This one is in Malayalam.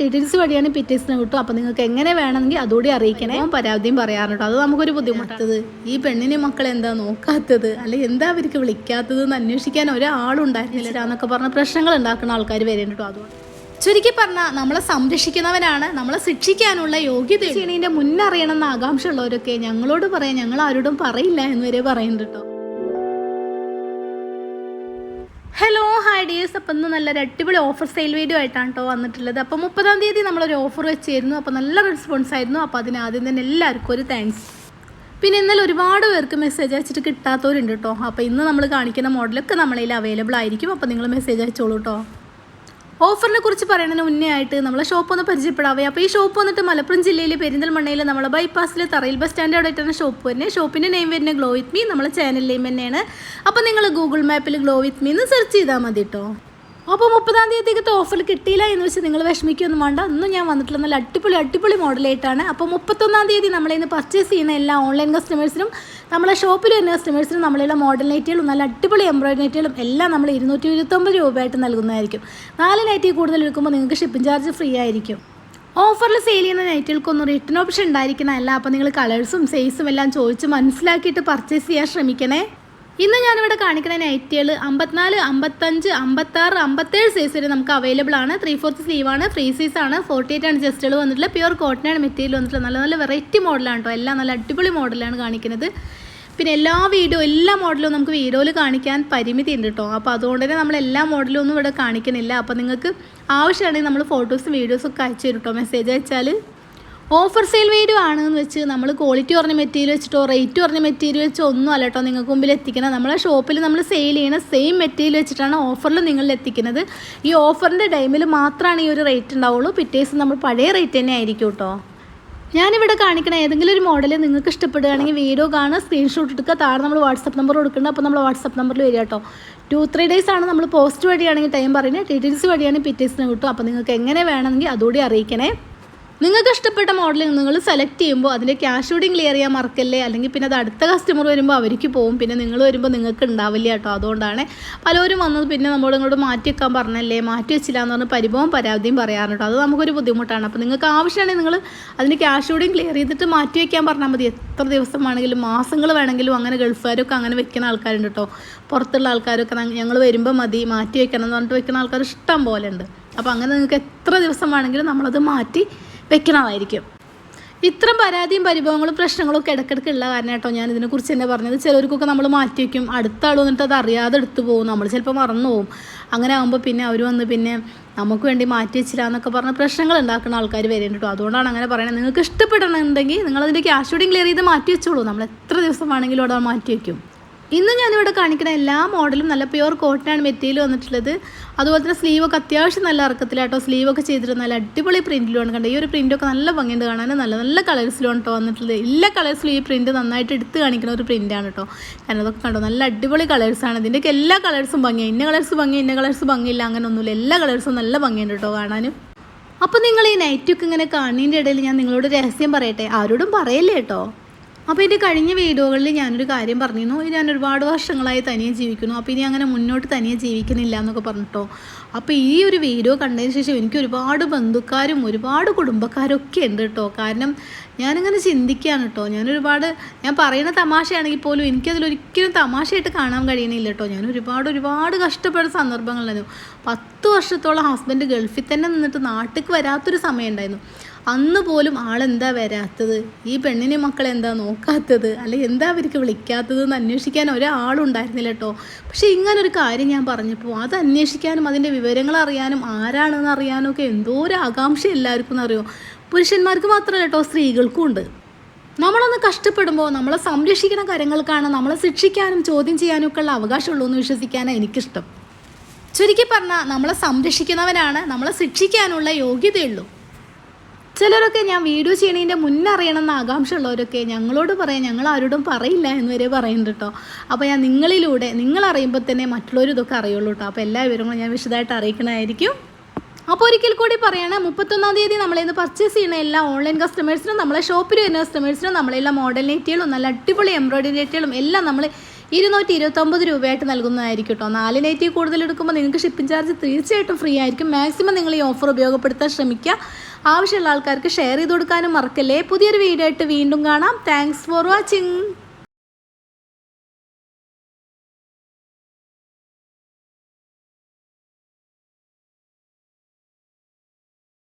ഡീറ്റെയിൽസ് വഴിയാണ് പിറ്റേഴ്സിന് കിട്ടും അപ്പോൾ നിങ്ങൾക്ക് എങ്ങനെ വേണമെങ്കിൽ അതുകൂടി അറിയിക്കണേ. ഞാൻ പരാതിയും പറയാറുണ്ട് അത് നമുക്കൊരു ബുദ്ധിമുട്ടത് ഈ പെണ്ണിനെ മക്കൾ എന്താ നോക്കാത്തത്? അല്ലെ എന്താ അവർക്ക് വിളിക്കാത്തത് എന്ന് അന്വേഷിക്കാൻ ഒരാളുണ്ടായിരുന്നില്ല എന്നൊക്കെ പറഞ്ഞ പ്രശ്നങ്ങൾ ഉണ്ടാക്കുന്ന ആൾക്കാർ വരേണ്ടോ അതുകൊണ്ട്. ചുരുക്കി പറഞ്ഞാൽ നമ്മളെ സംരക്ഷിക്കുന്നവനാണ് നമ്മളെ ശിക്ഷിക്കാനുള്ള യോഗ്യത ചെയ്യണതിന്റെ മുന്നറിയണം എന്ന ആകാംക്ഷ ഉള്ളവരൊക്കെ ഞങ്ങളോട് പറയാൻ ഞങ്ങൾ ആരോടും പറയില്ല എന്ന് വരെ പറയുന്നുണ്ട് കേട്ടോ. ഹലോ ഹായ് ഡിയേഴ്സ് അപ്പം ഇന്ന് നല്ലൊരു അടിപൊളി ഓഫർ സെയിൽ വീഡിയോ ആയിട്ടാണ് കേട്ടോ വന്നിട്ടുള്ളത്. അപ്പോൾ മുപ്പതാം തീയതി നമ്മളൊരു ഓഫർ വെച്ചിരുന്നു. അപ്പോൾ നല്ല റെസ്പോൺസ് ആയിരുന്നു. അപ്പോൾ അതിന് ആദ്യം തന്നെ എല്ലാവർക്കും ഒരു താങ്ക്സ് പിന്നെ ഇന്നലെ ഒരുപാട് പേർക്ക് മെസ്സേജ് അയച്ചിട്ട് കിട്ടാത്തവരുണ്ട് കേട്ടോ അപ്പോൾ ഇന്ന് നമ്മൾ കാണിക്കുന്ന മോഡലൊക്കെ നമ്മളതിൽ അവൈലബിൾ ആയിരിക്കും. അപ്പോൾ നിങ്ങൾ മെസ്സേജ് അയച്ചോളൂ കേട്ടോ ഓഫറിനെ കുറിച്ച് പറയുന്നതിന് മുന്നേ ആയിട്ട് നമ്മളെ ഷോപ്പ് ഒന്ന് പരിചയപ്പെടാവേ. അപ്പോൾ ഈ ഷോപ്പ് വന്നിട്ട് മലപ്പുറം ജില്ലയിലെ പെരിന്തൽമണ്ണയിൽ നമ്മളെ ബൈപ്പാസിൽ തറയിൽ ബസ് സ്റ്റാൻഡ് അവിടെ ആയിട്ടാണ് ഷോപ്പ് വരുന്നത് ഷോപ്പിന്റെ നെയിം വരുന്നത് ഗ്ലോ വിത്ത് മീ നമ്മളെ ചാനൽ നെയിം തന്നെയാണ്. അപ്പോൾ നിങ്ങൾ ഗൂഗിൾ മാപ്പിൽ ഗ്ലോ വിത്ത് മീ എന്ന് സെർച്ച് ചെയ്താൽ മതി കേട്ടോ അപ്പോൾ മുപ്പതാം തീയതിക്കത്തെ ഓഫർ കിട്ടിയില്ല എന്ന് വെച്ചാൽ നിങ്ങൾ വിഷമിക്കൊന്നും വേണ്ട. ഇന്നും ഞാൻ വന്നിട്ടുള്ള നല്ല അടിപൊളി അടിപൊളി മോഡലായിട്ടാണ് അപ്പോൾ മുപ്പത്തൊന്നാം തീയതി നമ്മളിന്ന് പർച്ചേസ് ചെയ്യുന്ന എല്ലാ ഓൺലൈൻ കസ്റ്റമേഴ്സിനും നമ്മളെ ഷോപ്പിൽ വരുന്ന കസ്റ്റമേഴ്സിനും നമ്മളുള്ള മോഡൽ നൈറ്റുകളും നല്ല അടിപൊളി എംബ്രോയിഡറി നൈറ്റുകളും എല്ലാം നമ്മൾ ഇരുന്നൂറ്റി ഇരുപത്തൊമ്പത് രൂപയായിട്ട് നൽകുന്നതായിരിക്കും. നാല് നൈറ്റിൽ കൂടുതൽ എടുക്കുമ്പോൾ നിങ്ങൾക്ക് ഷിപ്പിംഗ് ചാർജ് ഫ്രീ ആയിരിക്കും. ഓഫറിൽ സെയിൽ ചെയ്യുന്ന നൈറ്റുകൾക്കൊന്നും റിട്ടേൺ ഓപ്ഷൻ ഉണ്ടായിരിക്കുന്നതല്ല അപ്പോൾ നിങ്ങൾ കളേഴ്സും സൈസും എല്ലാം ചോദിച്ച് മനസ്സിലാക്കിയിട്ട് പർച്ചേസ് ചെയ്യാൻ ശ്രമിക്കണേ. ഇന്ന് ഞാനിവിടെ കാണിക്കുന്ന നൈറ്റികൾ അമ്പത്തിനാല് അമ്പത്തഞ്ച് അമ്പത്താറ് അമ്പത്തേഴ് സൈസ് വരെ നമുക്ക് അവൈലബിൾ ആണ്. ത്രീ ഫോർത്ത് ആണ് ഫ്രീ സൈസ് ആണ്. ഫോർട്ടി എയ്റ്റ് ആണ് ജസ്റ്റുകൾ വന്നിട്ടുള്ള പ്യുവർ കോട്ടനാണ് മെറ്റീരിയൽ വന്നിട്ടുള്ള നല്ല നല്ല വെറൈറ്റി മോഡലാണ് കേട്ടോ എല്ലാം നല്ല അടിപൊളി മോഡലാണ് കാണിക്കുന്നത്. പിന്നെ എല്ലാ വീഡിയോ എല്ലാ മോഡലും നമുക്ക് വീഡിയോയിൽ കാണിക്കാൻ പരിമിതി ഉണ്ട് കേട്ടോ അപ്പോൾ അതുകൊണ്ട് തന്നെ നമ്മൾ എല്ലാ മോഡലും ഒന്നും ഇവിടെ കാണിക്കുന്നില്ല. അപ്പോൾ നിങ്ങൾക്ക് ആവശ്യമാണെങ്കിൽ നമ്മൾ ഫോട്ടോസും വീഡിയോസും ഒക്കെ അയച്ചു തരും കേട്ടോ മെസ്സേജ് അയച്ചാൽ ഓഫർ സെയിൽ വീഡിയോ ആണെന്ന് വെച്ച് നമ്മൾ ക്വാളിറ്റി കുറഞ്ഞ മെറ്റീരിയൽ വെച്ചിട്ടോ റേറ്റ് കുറഞ്ഞ മെറ്റീരിയൽ വെച്ചോ ഒന്നും അല്ല കേട്ടോ നിങ്ങൾക്ക് മുമ്പിൽ എത്തിക്കുന്നത്. നമ്മളെ ഷോപ്പിൽ നമ്മൾ സെയിൽ ചെയ്യുന്ന സെയിം മെറ്റീരിയൽ വെച്ചിട്ടാണ് ഓഫറിൽ നിങ്ങളിൽ എത്തിക്കുന്നത്. ഈ ഓഫറിന്റെ ടൈമിൽ മാത്രമാണ് ഈ ഒരു റേറ്റ് ഉണ്ടാവുള്ളൂ. പിറ്റേസ് നമ്മൾ പഴയ റേറ്റ് തന്നെ ആയിരിക്കും കേട്ടോ ഞാനിവിടെ കാണിക്കണ ഏതെങ്കിലും ഒരു മോഡൽ നിങ്ങൾക്ക് ഇഷ്ടപ്പെടുകയാണെങ്കിൽ വീഡിയോ കാണുക സ്ക്രീൻഷോട്ട് എടുക്കുക താഴെ നമ്മൾ വാട്സപ്പ് നമ്പർ കൊടുക്കുന്നുണ്ട് അപ്പോൾ നമ്മൾ വാട്സപ്പ് നമ്പറിൽ വരിക കേട്ടോ ടു ത്രീ ഡേയ്സ് ആണ് നമ്മൾ പോസ്റ്റ് വഴിയാണെങ്കിൽ ടൈം പറയുന്നത് ഡീറ്റെയിൽസ് വഴിയാണെങ്കിൽ പിറ്റേഴ്സിന് കിട്ടും അപ്പോൾ നിങ്ങൾക്ക് എങ്ങനെ വേണമെങ്കിൽ അതുകൂടി അറിയിക്കണേ. നിങ്ങൾക്ക് ഇഷ്ടപ്പെട്ട മോഡൽ നിങ്ങൾ സെലക്ട് ചെയ്യുമ്പോൾ അതിന്റെ ക്യാഷ് കൂടി ക്ലിയർ ചെയ്യാൻ മറക്കല്ലേ? അല്ലെങ്കിൽ പിന്നെ അത് അടുത്ത കസ്റ്റമർ വരുമ്പോൾ അവർക്ക് പോകും പിന്നെ നിങ്ങൾ വരുമ്പോൾ നിങ്ങൾക്ക് ഉണ്ടാവില്ല കേട്ടോ. അതുകൊണ്ടാണ് പലരും വന്നത് പിന്നെ നമ്മൾ ഇങ്ങോട്ട് മാറ്റി വെക്കാൻ പറഞ്ഞല്ലേ? മാറ്റി വെച്ചില്ല എന്ന് പറഞ്ഞ് പരിഭവം പരാതിയും പറയാറുണ്ടോ അത് നമുക്കൊരു ബുദ്ധിമുട്ടാണ്. അപ്പോൾ നിങ്ങൾക്ക് ആവശ്യമാണെങ്കിൽ നിങ്ങൾ അതിന്റെ ക്യാഷ് കൂടി ക്ലിയർ ചെയ്തിട്ട് മാറ്റി വെക്കാൻ പറഞ്ഞാൽ മതി. എത്ര ദിവസം വേണമെങ്കിലും മാസങ്ങൾ വേണമെങ്കിലും അങ്ങനെ ഗൾഫുകാരൊക്കെ അങ്ങനെ വെക്കുന്ന ആൾക്കാരുണ്ട് കേട്ടോ. പുറത്തുള്ള ആൾക്കാരൊക്കെ ഞങ്ങൾ വരുമ്പോൾ മതി മാറ്റി വെക്കണം എന്ന് പറഞ്ഞിട്ട് വെക്കുന്ന ആൾക്കാർ ഇഷ്ടം പോലെ ഉണ്ട്. അപ്പോൾ അങ്ങനെ നിങ്ങൾക്ക് എത്ര ദിവസം വേണമെങ്കിലും നമ്മളത് മാറ്റി വെക്കണമായിരിക്കും. ഇത്തരം പരാതിയും പരിഭവങ്ങളും പ്രശ്നങ്ങളും ഒക്കെ ഇടയ്ക്കിടയ്ക്ക് ഉള്ള കാരണം കേട്ടോ ഞാൻ ഇതിനെക്കുറിച്ച് തന്നെ പറഞ്ഞത്. ചിലർക്കൊക്കെ നമ്മൾ മാറ്റി വയ്ക്കും അടുത്ത ആൾ വന്നിട്ട് അത് അറിയാതെ എടുത്തു പോകും. നമ്മൾ ചിലപ്പോൾ മറന്നു പോകും. അങ്ങനെ ആകുമ്പോൾ പിന്നെ അവർ വന്ന് പിന്നെ നമുക്ക് വേണ്ടി മാറ്റി വെച്ചില്ല എന്നൊക്കെ പറഞ്ഞ് പ്രശ്നങ്ങൾ ഉണ്ടാക്കുന്ന ആൾക്കാർ വരുന്നുണ്ട് കേട്ടോ അതുകൊണ്ടാണ് അങ്ങനെ പറയുന്നത് നിങ്ങൾക്ക് ഇഷ്ടപ്പെടണമെന്നുണ്ടെങ്കിൽ നിങ്ങളതിന്റെ ക്യാഷ് കൂടി ക്ലിയർ ചെയ്ത് മാറ്റി വെച്ചോളൂ. നമ്മൾ എത്ര ദിവസം വേണമെങ്കിലും അവിടെ മാറ്റി വയ്ക്കും ഇന്ന് ഞാനിവിടെ കാണിക്കുന്ന എല്ലാ മോഡലും നല്ല പ്യുവർ കോട്ടനാണ് മെറ്റീരിയൽ വന്നിട്ടുള്ളത്. അതുപോലെ തന്നെ സ്ലീവൊക്കെ അത്യാവശ്യം നല്ല ഇറക്കത്തിലാട്ടോ. സ്ലീവൊക്കെ ചെയ്തിട്ട് നല്ല അടിപൊളി പ്രിന്റിലുമാണ് കണ്ടത് ഈ ഒരു പ്രിന്റൊക്കെ നല്ല ഭംഗിയുണ്ട് കാണാൻ. നല്ല നല്ല കളേഴ്സിലാണ് കേട്ടോ വന്നിട്ടുള്ളത്. എല്ലാ കളേഴ്സിലും ഈ പ്രിന്റ് നന്നായിട്ട് എടുത്ത് കാണിക്കുന്ന ഒരു പ്രിന്റാണ് കേട്ടോ കാരണം അതൊക്കെ കണ്ടോ നല്ല അടിപൊളി കളേഴ്സാണ്. ഇതിന്റെയൊക്കെ എല്ലാ കളേഴ്സും ഭംഗിയാണ് ഇന്ന കളേഴ്സ് ഭംഗി ഇന്ന കളേഴ്സ് ഭംഗിയില്ല അങ്ങനെ ഒന്നുമില്ല എല്ലാ കളേഴ്സും നല്ല ഭംഗിയുണ്ട് കേട്ടോ കാണാനും. അപ്പോൾ നിങ്ങൾ ഈ നൈറ്റൊക്കെ ഇങ്ങനെ കാണുന്നതിന്റെ ഇടയിൽ ഞാൻ നിങ്ങളോട് രഹസ്യം പറയട്ടെ? ആരോടും പറയല്ലേ കേട്ടോ അപ്പോൾ എന്റെ കഴിഞ്ഞ വീഡിയോകളിൽ ഞാനൊരു കാര്യം പറഞ്ഞിരുന്നു. ഞാൻ ഒരുപാട് വർഷങ്ങളായി തനിയെ ജീവിക്കുന്നു. അപ്പോൾ ഇനി അങ്ങനെ മുന്നോട്ട് തനിയെ ജീവിക്കുന്നില്ല എന്നൊക്കെ പറഞ്ഞിട്ടോ. അപ്പോൾ ഈ ഒരു വീഡിയോ കണ്ടതിന് ശേഷം എനിക്ക് ഒരുപാട് ബന്ധുക്കാരും ഒരുപാട് കുടുംബക്കാരും ഒക്കെ ഉണ്ട് കേട്ടോ. കാരണം ഞാനിങ്ങനെ ചിന്തിക്കുകയാണ് കേട്ടോ. ഞാനൊരുപാട് ഞാൻ പറയുന്ന തമാശയാണെങ്കിൽ പോലും എനിക്കതിലൊരിക്കലും തമാശയായിട്ട് കാണാൻ കഴിയണില്ല കേട്ടോ. ഞാൻ ഒരുപാട് ഒരുപാട് കഷ്ടപ്പെട്ട സന്ദർഭങ്ങളായിരുന്നു പത്ത് വർഷത്തോളം ഹസ്ബൻഡ് ഗൾഫിൽ തന്നെ നിന്നിട്ട് നാട്ടിലേക്ക് വരാത്തൊരു സമയം ഉണ്ടായിരുന്നു അന്ന് പോലും ആളെന്താ വരാത്തത്? ഈ പെണ്ണിനെ മക്കൾ എന്താ നോക്കാത്തത്? അല്ലെ എന്താ അവർക്ക് വിളിക്കാത്തത് എന്ന് അന്വേഷിക്കാൻ ഒരാളുണ്ടായിരുന്നില്ല കേട്ടോ. പക്ഷേ ഇങ്ങനൊരു കാര്യം ഞാൻ പറഞ്ഞപ്പോൾ അത് അന്വേഷിക്കാനും അതിന്റെ വിവരങ്ങൾ അറിയാനും ആരാണെന്ന് അറിയാനും ഒക്കെ എന്തോ ഒരു ആകാംക്ഷ എല്ലാവർക്കും അറിയോ പുരുഷന്മാർക്ക് മാത്രമല്ല കേട്ടോ സ്ത്രീകൾക്കും ഉണ്ട്. നമ്മളൊന്ന് കഷ്ടപ്പെടുമ്പോൾ നമ്മളെ സംരക്ഷിക്കുന്ന കാര്യങ്ങൾക്കാണ് നമ്മളെ ശിക്ഷിക്കാനും ചോദ്യം ചെയ്യാനും ഒക്കെ ഉള്ള അവകാശമുള്ളൂ എന്ന് വിശ്വസിക്കാനാണ് എനിക്കിഷ്ടം. ചുരുക്കി പറഞ്ഞാൽ നമ്മളെ സംരക്ഷിക്കുന്നവനാണ് നമ്മളെ ശിക്ഷിക്കാനുള്ള യോഗ്യതയുള്ളൂ. ചിലരൊക്കെ ഞാൻ വീഡിയോ ചെയ്യണതിന്റെ മുന്നറിയണം എന്ന ആകാംക്ഷ ഉള്ളവരൊക്കെ ഞങ്ങളോട് പറയാം. ഞങ്ങൾ ആരോടും പറയില്ല എന്ന് വരെ പറയുന്നുണ്ട് കേട്ടോ അപ്പോൾ ഞാൻ നിങ്ങളിലൂടെ നിങ്ങൾ അറിയുമ്പോൾ തന്നെ മറ്റുള്ളവർ ഇതൊക്കെ അറിയുള്ളൂ കേട്ടോ അപ്പോൾ എല്ലാ വിവരങ്ങളും ഞാൻ വിശദമായിട്ട് അറിയിക്കണമായിരിക്കും അപ്പോൾ ഒരിക്കൽ കൂടി പറയണേ മുപ്പത്തൊന്നാം തീയതി നമ്മളിന്ന് പർച്ചേസ് ചെയ്യുന്ന എല്ലാ ഓൺലൈൻ കസ്റ്റമേഴ്സിനും നമ്മളെ ഷോപ്പിൽ വരുന്ന കസ്റ്റമേഴ്സിനും നമ്മളെല്ലാം മോഡൽ നെറ്റുകളും നല്ല അടിപൊളി എംബ്രോയിഡറി നെറ്റുകളും എല്ലാം നമ്മൾ ഇരുന്നൂറ്റി ഇരുപത്തൊമ്പത് രൂപയായിട്ട് നൽകുന്നതായിരിക്കും കേട്ടോ നാല് നൈറ്റി കൂടുതൽ എടുക്കുമ്പോൾ നിങ്ങൾക്ക് ഷിപ്പിംഗ് ചാർജ് തീർച്ചയായിട്ടും ഫ്രീ ആയിരിക്കും. മാക്സിമം നിങ്ങൾ ഈ ഓഫർ ഉപയോഗപ്പെടുത്താൻ ശ്രമിക്കുക. ആവശ്യമുള്ള ആൾക്കാർക്ക് ഷെയർ ചെയ്ത് കൊടുക്കാനും മറക്കല്ലേ. പുതിയൊരു വീഡിയോ ആയിട്ട് വീണ്ടും കാണാം. Thanks for watching